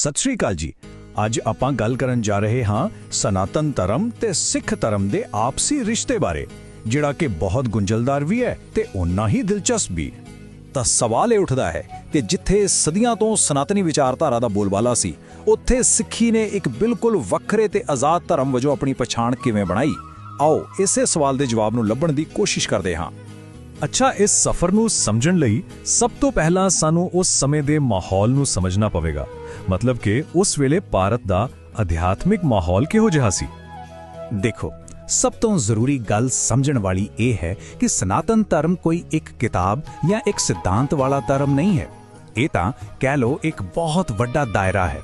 ਸਤਿ ਸ਼੍ਰੀ ਅਕਾਲ ਜੀ। ਅੱਜ ਆਪਾਂ ਗੱਲ ਕਰਨ ਜਾ ਰਹੇ ਹਾਂ ਸਨਾਤਨ ਧਰਮ ਤੇ ਸਿੱਖ ਧਰਮ ਦੇ ਆਪਸੀ ਰਿਸ਼ਤੇ ਬਾਰੇ, ਜਿਹੜਾ ਕਿ ਬਹੁਤ ਗੁੰਝਲਦਾਰ ਵੀ ਹੈ ਤੇ ਉਨਾ ਹੀ ਦਿਲਚਸਪ ਵੀ। ਤਾਂ ਸਵਾਲ ਇਹ ਉੱਠਦਾ ਹੈ ਕਿ ਜਿੱਥੇ ਸਦੀਆਂ ਤੋਂ ਸਨਾਤਨੀ ਵਿਚਾਰਧਾਰਾ ਦਾ ਬੋਲਬਾਲਾ ਸੀ, ਉੱਥੇ ਸਿੱਖੀ ਨੇ ਇੱਕ ਬਿਲਕੁਲ ਵੱਖਰੇ ਤੇ ਆਜ਼ਾਦ ਧਰਮ ਵਜੋਂ ਆਪਣੀ ਪਛਾਣ ਕਿਵੇਂ ਬਣਾਈ? ਆਓ ਇਸੇ ਸਵਾਲ ਦੇ ਜਵਾਬ ਨੂੰ ਲੱਭਣ ਦੀ ਕੋਸ਼ਿਸ਼ ਕਰਦੇ ਹਾਂ। ਅੱਛਾ, ਇਸ ਸਫ਼ਰ ਨੂੰ ਸਮਝਣ ਲਈ ਸਭ ਤੋਂ ਪਹਿਲਾਂ ਸਾਨੂੰ ਉਸ ਸਮੇਂ ਦੇ ਮਾਹੌਲ ਨੂੰ ਸਮਝਣਾ ਪਵੇਗਾ। ਮਤਲਬ ਕਿ ਉਸ ਵੇਲੇ ਭਾਰਤ ਦਾ ਅਧਿਆਤਮਿਕ ਮਾਹੌਲ ਕਿਹੋ ਜਿਹਾ ਸੀ? ਦੇਖੋ, ਸਭ ਤੋਂ ਜ਼ਰੂਰੀ ਗੱਲ ਸਮਝਣ ਵਾਲੀ ਇਹ ਹੈ ਕਿ ਸਨਾਤਨ ਧਰਮ ਕੋਈ ਇੱਕ ਕਿਤਾਬ ਜਾਂ ਇੱਕ ਸਿਧਾਂਤ ਵਾਲਾ ਧਰਮ ਨਹੀਂ ਹੈ। ਇਹ ਤਾਂ ਕਹਿ ਲਓ ਇੱਕ ਬਹੁਤ ਵੱਡਾ ਦਾਇਰਾ ਹੈ,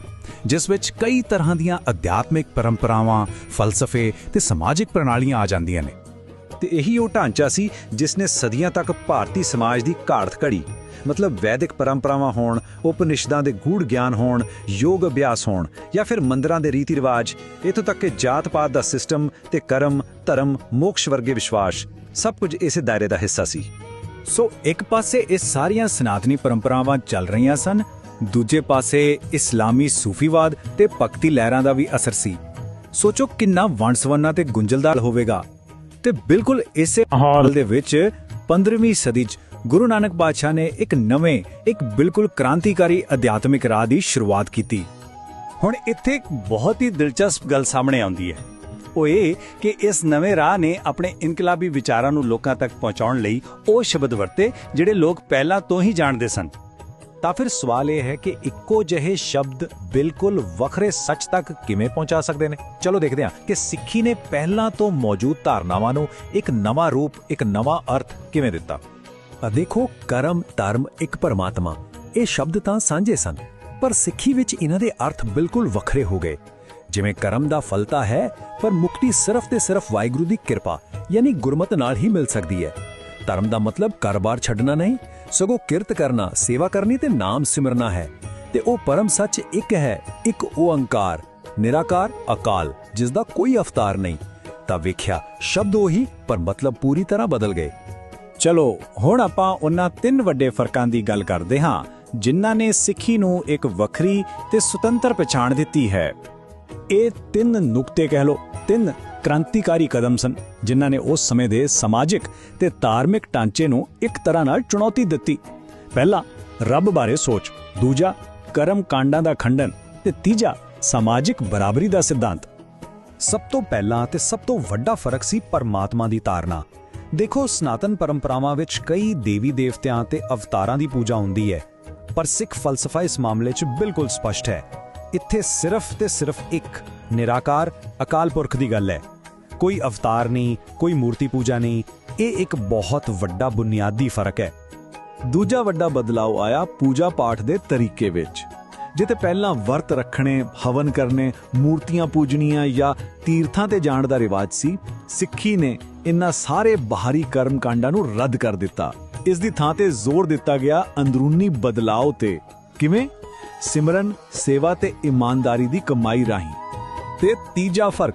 ਜਿਸ ਵਿੱਚ ਕਈ ਤਰ੍ਹਾਂ ਦੀਆਂ ਅਧਿਆਤਮਿਕ ਪਰੰਪਰਾਵਾਂ, ਫਲਸਫੇ ਤੇ ਸਮਾਜਿਕ ਪ੍ਰਣਾਲੀਆਂ ਆ ਜਾਂਦੀਆਂ ਨੇ। ਤੇ ਇਹੀ ਉਹ ਢਾਂਚਾ ਸੀ ਜਿਸ ਨੇ ਸਦੀਆਂ ਤੱਕ ਭਾਰਤੀ ਸਮਾਜ ਦੀ ਘਾੜਤ ਘੜੀ ਮਤਲਬ ਵੈਦਿਕ ਪਰੰਪਰਾਵਾਂ ਹੋਣ ਉਪਨਿਸ਼ਦਾਂ ਦੇ ਗੂੜ ਗਿਆਨ ਹੋਣ ਯੋਗ ਅਭਿਆਸ ਹੋਣ ਜਾਂ ਫਿਰ ਮੰਦਰਾਂ ਦੇ ਰੀਤੀ ਰਿਵਾਜ ਇਥੋਂ ਤੱਕ ਕਿ ਜਾਤ ਪਾਤ ਦਾ ਸਿਸਟਮ ਤੇ ਕਰਮ ਧਰਮ ਮੋਕਸ਼ ਵਰਗੇ ਵਿਸ਼ਵਾਸ ਸਭ ਕੁਝ ਇਸੇ ਦਾਇਰੇ ਦਾ ਹਿੱਸਾ ਸੀ। ਸੋ ਇੱਕ ਪਾਸੇ ਇਹ ਸਾਰੀਆਂ ਸਨਾਤਨੀ ਪਰੰਪਰਾਵਾਂ ਚੱਲ ਰਹੀਆਂ ਸਨ ਦੂਜੇ ਪਾਸੇ ਇਸਲਾਮੀ ਸੂਫੀਵਾਦ ਤੇ ਭਗਤੀ ਲਹਿਰਾਂ ਦਾ ਵੀ ਅਸਰ ਸੀ। ਸੋਚੋ ਕਿੰਨਾ ਵੰਡਸਵੰਨਾ ਤੇ ਗੁੰਝਲਦਾਰ ਹੋਵੇਗਾ। ਤੇ ਬਿਲਕੁਲ ਇਸੇ ਮਾਹੌਲ ਦੇ ਵਿੱਚ 15ਵੀਂ ਸਦੀ 'ਚ ਗੁਰੂ ਨਾਨਕ ਪਾਤਸ਼ਾਹ ਨੇ ਇੱਕ ਨਵੇਂ, ਇੱਕ ਬਿਲਕੁਲ ਕ੍ਰਾਂਤੀਕਾਰੀ ਅਧਿਆਤਮਿਕ ਰਾਹ ਦੀ ਸ਼ੁਰੂਆਤ ਕੀਤੀ। ਹੁਣ ਇੱਥੇ ਇੱਕ ਬਹੁਤ ਹੀ ਦਿਲਚਸਪ ਗੱਲ ਸਾਹਮਣੇ ਆਉਂਦੀ ਹੈ। ਉਹ ਇਹ ਕਿ ਇਸ ਨਵੇਂ ਰਾਹ ਨੇ ਆਪਣੇ ਇਨਕਲਾਬੀ ਵਿਚਾਰਾਂ ਨੂੰ ਲੋਕਾਂ ਤੱਕ ਪਹੁੰਚਾਉਣ ਲਈ ਉਹ ਸ਼ਬਦ ਵਰਤੇ, ਜਿਹੜੇ ਲੋਕ ਪਹਿਲਾਂ ਤੋਂ ਹੀ ਜਾਣਦੇ ਸਨ। ਤਾਂ ਫਿਰ ਸਵਾਲ ਇਹ ਹੈ ਕਿ ਇੱਕੋ ਜਿਹੇ ਸ਼ਬਦ ਬਿਲਕੁਲ ਵੱਖਰੇ ਸੱਚ ਤੱਕ ਕਿਵੇਂ ਪਹੁੰਚਾ ਸਕਦੇ ਨੇ? ਚਲੋ ਦੇਖਦੇ ਹਾਂ ਕਿ ਸਿੱਖੀ ਨੇ ਪਹਿਲਾਂ ਤੋਂ ਮੌਜੂਦ ਧਾਰਨਾਵਾਂ ਨੂੰ ਇੱਕ ਨਵਾਂ ਰੂਪ, ਇੱਕ ਨਵਾਂ ਅਰਥ ਕਿਵੇਂ ਦਿੱਤਾ। ਦੇਖੋ ਕਰਮ, ਧਰਮ ਇੱਕ ਪਰਮਾਤਮਾ। ਇਹ ਸ਼ਬਦ ਤਾਂ ਸਾਂਝੇ ਸਨ, ਪਰ ਸਿੱਖੀ ਵਿੱਚ ਇਹਨਾਂ ਦੇ ਅਰਥ ਬਿਲਕੁਲ ਵੱਖਰੇ ਹੋ ਗਏ। ਜਿਵੇਂ ਕਰਮ ਦਾ ਫਲ ਹੈ, ਪਰ ਮੁਕਤੀ ਸਿਰਫ ਤੇ ਸਿਰਫ ਵਾਹਿਗੁਰੂ ਦੀ ਕਿਰਪਾ, ਯਾਨੀ ਗੁਰਮਤ ਨਾਲ ਹੀ ਮਿਲ ਸਕਦੀ ਹੈ। ਧਰਮ ਦਾ ਮਤਲਬ ਕਾਰੋਬਾਰ ਛੱਡਣਾ ਨਹੀਂ, ਸਗੋਂ ਕਿਰਤ ਕਰਨਾ, ਸੇਵਾ ਕਰਨੀ ਤੇ ਨਾਮ ਸਿਮਰਨਾ ਹੈ। ਤੇ ਉਹ ਪਰਮ ਸੱਚ ਇੱਕ ਹੈ, ਇੱਕ ਓੰਕਾਰ ਨਿਰਾਕਾਰ, ਅਕਾਲ ਜਿਸ ਦਾ ਕੋਈ ਅਵਤਾਰ ਨਹੀਂ। ਤਾਂ ਵੇਖਿਆ, ਸ਼ਬਦ ਉਹੀ, ਪਰ ਮਤਲਬ ਪੂਰੀ ਤਰ੍ਹਾਂ ਬਦਲ ਗਏ। ਚਲੋ, ਹੁਣ ਆਪਾਂ ਉਹਨਾਂ ਤਿੰਨ ਵੱਡੇ ਫਰਕਾਂ ਦੀ ਗੱਲ ਕਰਦੇ ਹਾਂ, ਜਿਨ੍ਹਾਂ ਨੇ ਸਿੱਖੀ ਨੂੰ ਇੱਕ ਵੱਖਰੀ ਤੇ ਸੁਤੰਤਰ ਪਛਾਣ ਦਿੱਤੀ ਹੈ। ਇਹ ਤਿੰਨ ਨੁਕਤੇ ਕਹਿ ਲਓ, ਤਿੰਨ ਕ੍ਰਾਂਤੀਕਾਰੀ ਕਦਮ ਸਨ, ਜਿਨ੍ਹਾਂ ਨੇ ਉਸ ਸਮੇਂ ਦੇ ਸਮਾਜਿਕ ਤੇ ਧਾਰਮਿਕ ਢਾਂਚੇ ਨੂੰ ਇੱਕ ਤਰ੍ਹਾਂ ਨਾਲ ਚੁਣੌਤੀ ਦਿੱਤੀ। ਪਹਿਲਾ, ਰੱਬ ਬਾਰੇ ਸੋਚ, ਦੂਜਾ ਕਰਮ ਕਾਂਡਾਂ ਦਾ ਖੰਡਨ ਤੇ ਤੀਜਾ, ਸਮਾਜਿਕ ਬਰਾਬਰੀ ਦਾ ਸਿਧਾਂਤ। ਸਭ ਤੋਂ ਪਹਿਲਾਂ ਤੇ ਸਭ ਤੋਂ ਵੱਡਾ ਫ਼ਰਕ ਸੀ ਪਰਮਾਤਮਾ ਦੀ ਧਾਰਨਾ ਦੇਖੋ, ਸਨਾਤਨ ਪਰੰਪਰਾਵਾਂ ਵਿੱਚ ਕਈ ਦੇਵੀ ਦੇਵਤਿਆਂ ਤੇ ਅਵਤਾਰਾਂ ਦੀ ਪੂਜਾ ਹੁੰਦੀ ਹੈ, ਪਰ ਸਿੱਖ ਫਲਸਫਾ ਇਸ ਮਾਮਲੇ 'ਚ ਬਿਲਕੁਲ ਸਪਸ਼ਟ ਹੈ। ਇੱਥੇ ਸਿਰਫ ਤੇ ਸਿਰਫ ਇੱਕ ਨਿਰਾਕਾਰ, ਅਕਾਲ ਪੁਰਖ ਦੀ ਗੱਲ ਹੈ। ਕੋਈ ਅਵਤਾਰ ਨਹੀਂ, ਕੋਈ ਮੂਰਤੀ ਪੂਜਾ ਨਹੀਂ, ਇਹ ਇੱਕ ਬਹੁਤ ਵੱਡਾ ਬੁਨਿਆਦੀ ਫ਼ਰਕ ਹੈ। ਦੂਜਾ ਵੱਡਾ ਬਦਲਾਅ ਆਇਆ ਪੂਜਾ ਪਾਠ ਦੇ ਤਰੀਕੇ ਵਿੱਚ। ਜਿੱਥੇ ਪਹਿਲਾਂ ਵਰਤ ਰੱਖਣੇ, ਹਵਨ ਕਰਨੇ, ਮੂਰਤੀਆਂ ਪੂਜਣੀਆਂ ਜਾਂ ਤੀਰਥਾਂ ਤੇ ਜਾਣ ਦਾ ਰਿਵਾਜ ਸੀ, ਸਿੱਖੀ ਨੇ ਇਨ੍ਹਾਂ ਸਾਰੇ ਬਾਹਰੀ ਕਰਮ ਕਾਂਡਾਂ ਨੂੰ ਰੱਦ ਕਰ ਦਿੱਤਾ। ਇਸ ਦੀ ਥਾਂ ਤੇ ਜ਼ੋਰ ਦਿੱਤਾ ਗਿਆ ਅੰਦਰੂਨੀ ਬਦਲਾਅ ਤੇ। ਕਿਵੇਂ? ਸਿਮਰਨ, ਸੇਵਾ ਤੇ ਇਮਾਨਦਾਰੀ ਦੀ ਕਮਾਈ ਰਾਹੀਂ। ਤੇ ਤੀਜਾ ਫ਼ਰਕ,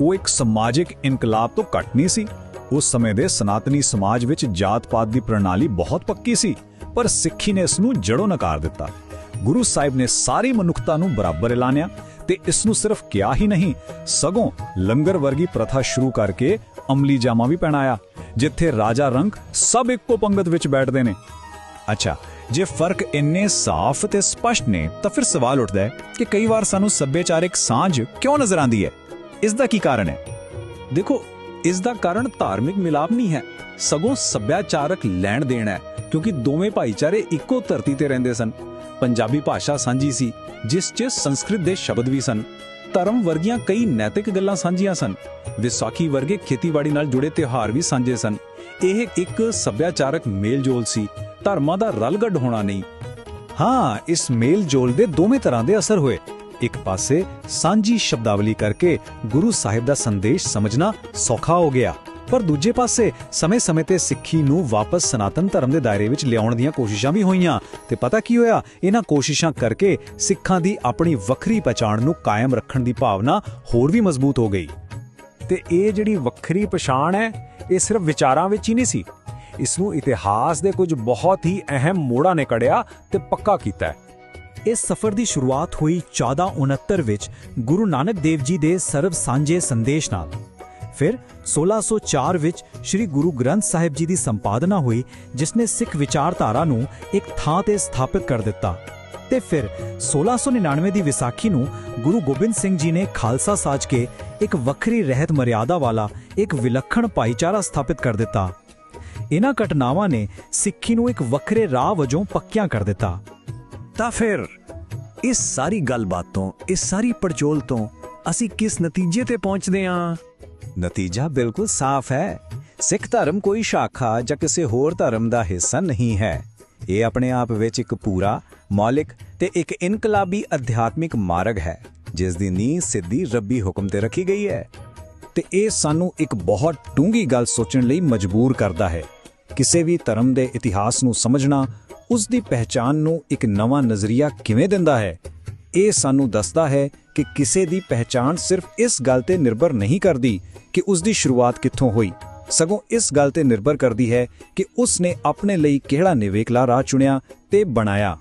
ਉਹ ਇੱਕ ਸਮਾਜਿਕ ਇਨਕਲਾਬ ਤੋਂ ਘੱਟ ਨਹੀਂ ਸੀ। ਉਸ ਸਮੇਂ ਦੇ ਸਨਾਤਨੀ ਸਮਾਜ ਵਿੱਚ ਜਾਤ-ਪਾਤ ਦੀ ਪ੍ਰਣਾਲੀ ਬਹੁਤ ਪੱਕੀ ਸੀ, ਪਰ ਸਿੱਖੀ ਨੇ ਇਸ ਨੂੰ ਜੜੋਂ ਨਕਾਰ ਦਿੱਤਾ। ਗੁਰੂ ਸਾਹਿਬ ਨੇ ਸਾਰੀ ਮਨੁੱਖਤਾ ਨੂੰ ਬਰਾਬਰ ਐਲਾਨਿਆ ਤੇ ਇਸ ਨੂੰ ਸਿਰਫ ਕਿਹਾ ਹੀ ਨਹੀਂ, ਸਗੋਂ ਲੰਗਰ ਵਰਗੀ ਪ੍ਰਥਾ ਸ਼ੁਰੂ ਕਰਕੇ ਅਮਲੀ ਜਾਮਾ ਵੀ ਪਹਿਨਾਇਆ, ਜਿੱਥੇ ਰਾਜਾ ਰੰਗ ਸਭ ਇੱਕੋ ਪੰਗਤ ਵਿੱਚ ਬੈਠਦੇ ਨੇ। ਅੱਛਾ, ਜੇ ਫ਼ਰਕ ਇੰਨੇ ਸਾਫ਼ ਤੇ ਸਪਸ਼ਟ ਨੇ, ਤਾਂ ਫਿਰ ਸਵਾਲ ਉੱਠਦਾ ਹੈ ਕਿ ਕਈ ਵਾਰ ਸਾਨੂੰ ਸੱਭਿਆਚਾਰਕ ਸਾਂਝ ਕਿਉਂ ਨਜ਼ਰ ਆਉਂਦੀ ਹੈ? ਇਸ ਦਾ ਕੀ ਕਾਰਨ ਹੈ? ਦੇਖੋ, ਇਸ ਦਾ ਕਾਰਨ ਧਾਰਮਿਕ ਮਿਲਾਪ ਨਹੀਂ ਹੈ। ਸਗੋਂ ਸੱਭਿਆਚਾਰਕ ਲੈਣ ਦੇਣ ਹੈ, ਕਿਉਂਕਿ ਦੋਵੇਂ ਭਾਈਚਾਰੇ ਇੱਕੋ ਧਰਤੀ ਤੇ ਰਹਿੰਦੇ ਸਨ। ਪੰਜਾਬੀ ਭਾਸ਼ਾ ਸਾਂਝੀ ਸੀ, ਜਿਸ 'ਚ ਸੰਸਕ੍ਰਿਤ ਦੇ ਸ਼ਬਦ ਵੀ ਸਨ। ਧਰਮ ਵਰਗੀਆਂ ਕਈ ਨੈਤਿਕ ਗੱਲਾਂ ਸਾਂਝੀਆਂ ਸਨ। ਵਿਸਾਖੀ ਵਰਗੇ ਖੇਤੀਬਾੜੀ ਨਾਲ ਜੁੜੇ ਤਿਉਹਾਰ ਵੀ ਸਾਂਝੇ ਸਨ। ਇਹ ਇੱਕ ਸੱਭਿਆਚਾਰਕ ਮੇਲਜੋਲ ਸੀ। ਧਰਮਾਂ ਦਾ ਰਲਗੱਡ ਹੋਣਾ ਨਹੀਂ। ਹਾਂ, ਇਸ ਮੇਲਜੋਲ ਦੇ ਦੋਵੇਂ ਤਰ੍ਹਾਂ ਦੇ ਅਸਰ ਹੋਏ। ਇੱਕ ਪਾਸੇ ਸਾਂਝੀ ਸ਼ਬਦਾਵਲੀ ਕਰਕੇ ਗੁਰੂ ਸਾਹਿਬ ਦਾ ਸੰਦੇਸ਼ ਸਮਝਣਾ ਸੌਖਾ ਹੋ ਗਿਆ। ਪਰ ਦੂਜੇ ਪਾਸੇ ਸਮੇਂ-ਸਮੇਂ ਤੇ ਸਿੱਖੀ ਨੂੰ ਵਾਪਸ ਸਨਾਤਨ ਧਰਮ ਦੇ ਦਾਇਰੇ ਵਿੱਚ ਲਿਆਉਣ ਦੀਆਂ ਕੋਸ਼ਿਸ਼ਾਂ ਵੀ ਹੋਈਆਂ। ਤੇ ਪਤਾ ਕੀ ਹੋਇਆ? ਇਹਨਾਂ ਕੋਸ਼ਿਸ਼ਾਂ ਕਰਕੇ ਸਿੱਖਾਂ ਦੀ ਆਪਣੀ ਵੱਖਰੀ ਪਛਾਣ ਨੂੰ ਕਾਇਮ ਰੱਖਣ ਦੀ ਭਾਵਨਾ ਹੋਰ ਵੀ ਮਜ਼ਬੂਤ ਹੋ ਗਈ। ਤੇ ਇਹ ਜਿਹੜੀ ਵੱਖਰੀ ਪਛਾਣ ਹੈ, ਇਹ ਸਿਰਫ ਵਿਚਾਰਾਂ ਵਿੱਚ ਹੀ ਨਹੀਂ ਸੀ। ਇਸ ਨੂੰ ਇਤਿਹਾਸ ਦੇ ਕੁਝ ਬਹੁਤ ਹੀ ਅਹਿਮ ਮੋੜਾਂ ਨੇ ਕੜਿਆ ਤੇ ਪੱਕਾ ਕੀਤਾ ਹੈ। ਇਸ ਸਫ਼ਰ ਦੀ ਸ਼ੁਰੂਆਤ ਹੋਈ 1469 ਵਿੱਚ ਗੁਰੂ ਨਾਨਕ ਦੇਵ ਜੀ ਦੇ ਸਰਬ ਸਾਂਝੇ ਸੰਦੇਸ਼ ਨਾਲ। ਫਿਰ 1604 ਵਿੱਚ ਸ੍ਰੀ ਗੁਰੂ ਗ੍ਰੰਥ ਸਾਹਿਬ ਜੀ ਦੀ ਸੰਪਾਦਨਾ ਹੋਈ ਜਿਸ ਨੇ ਸਿੱਖ ਵਿਚਾਰਧਾਰਾ ਨੂੰ ਇੱਕ ਥਾਂ ਤੇ ਸਥਾਪਿਤ ਕਰ ਦਿੱਤਾ। ਤੇ ਫਿਰ 1699 ਦੀ ਵਿਸਾਖੀ ਨੂੰ ਗੁਰੂ ਗੋਬਿੰਦ ਸਿੰਘ ਜੀ ਨੇ ਖਾਲਸਾ ਸਾਜ ਕੇ ਇੱਕ ਵੱਖਰੀ ਰਹਿਤ ਮਰਿਆਦਾ ਵਾਲਾ, ਇੱਕ ਵਿਲੱਖਣ ਭਾਈਚਾਰਾ ਸਥਾਪਿਤ ਕਰ ਦਿੱਤਾ। ਇਹਨਾਂ ਘਟਨਾਵਾਂ ਨੇ ਸਿੱਖੀ ਨੂੰ ਇੱਕ ਵੱਖਰੇ ਰਾਹ ਵਜੋਂ ਪੱਕਿਆਂ ਕਰ ਦਿੱਤਾ। ਤਾਂ ਫਿਰ ਇਸ ਸਾਰੀ ਗੱਲਬਾਤ ਤੋਂ, ਇਸ ਸਾਰੀ ਪੜਚੋਲ ਤੋਂ ਅਸੀਂ ਕਿਸ ਨਤੀਜੇ ਤੇ ਪਹੁੰਚਦੇ ਹਾਂ? ਨਤੀਜਾ ਬਿਲਕੁਲ ਸਾਫ਼ ਹੈ। ਸਿੱਖ ਧਰਮ ਕੋਈ ਸ਼ਾਖਾ ਜਾਂ ਕਿਸੇ ਹੋਰ ਧਰਮ ਦਾ ਹਿੱਸਾ ਨਹੀਂ ਹੈ। ਇਹ ਆਪਣੇ ਆਪ ਵਿੱਚ ਇੱਕ ਪੂਰਾ, ਮੌਲਿਕ ਤੇ ਇੱਕ ਇਨਕਲਾਬੀ ਅਧਿਆਤਮਿਕ ਮਾਰਗ ਹੈ, ਜਿਸ ਦੀ ਨੀਂਹ ਸਿੱਧੀ ਰੱਬੀ ਹੁਕਮ ਤੇ ਰੱਖੀ ਗਈ ਹੈ। ਤੇ ਇਹ ਸਾਨੂੰ ਇੱਕ ਬਹੁਤ ਡੂੰਗੀ ਗੱਲ ਸੋਚਣ ਲਈ ਮਜਬੂਰ ਕਰਦਾ ਹੈ। ਕਿਸੇ ਵੀ ਧਰਮ ਦੇ ਇਤਿਹਾਸ ਨੂੰ ਸਮਝਣਾ, ਉਸ ਦੀ ਪਹਿਚਾਨ ਨੂੰ ਇੱਕ ਨਵਾਂ ਨਜ਼ਰੀਆ ਕਿਵੇਂ ਦਿੰਦਾ ਹੈ? ਇਹ ਸਾਨੂੰ ਦੱਸਦਾ ਹੈ ਕਿ ਕਿਸੇ ਦੀ ਪਹਿਚਾਣ ਸਿਰਫ ਇਸ ਗੱਲ ਤੇ ਨਿਰਭਰ ਨਹੀਂ ਕਰਦੀ ਕਿ ਉਸ ਦੀ ਸ਼ੁਰੂਆਤ ਕਿੱਥੋਂ ਹੋਈ। ਸਗੋਂ ਇਸ ਗੱਲ ਤੇ ਨਿਰਭਰ ਕਰਦੀ ਹੈ ਕਿ ਉਸ ਨੇ ਆਪਣੇ ਲਈ ਕਿਹੜਾ ਨਿਵੇਕਲਾ ਰਾਹ ਚੁਣਿਆ ਤੇ ਬਣਾਇਆ।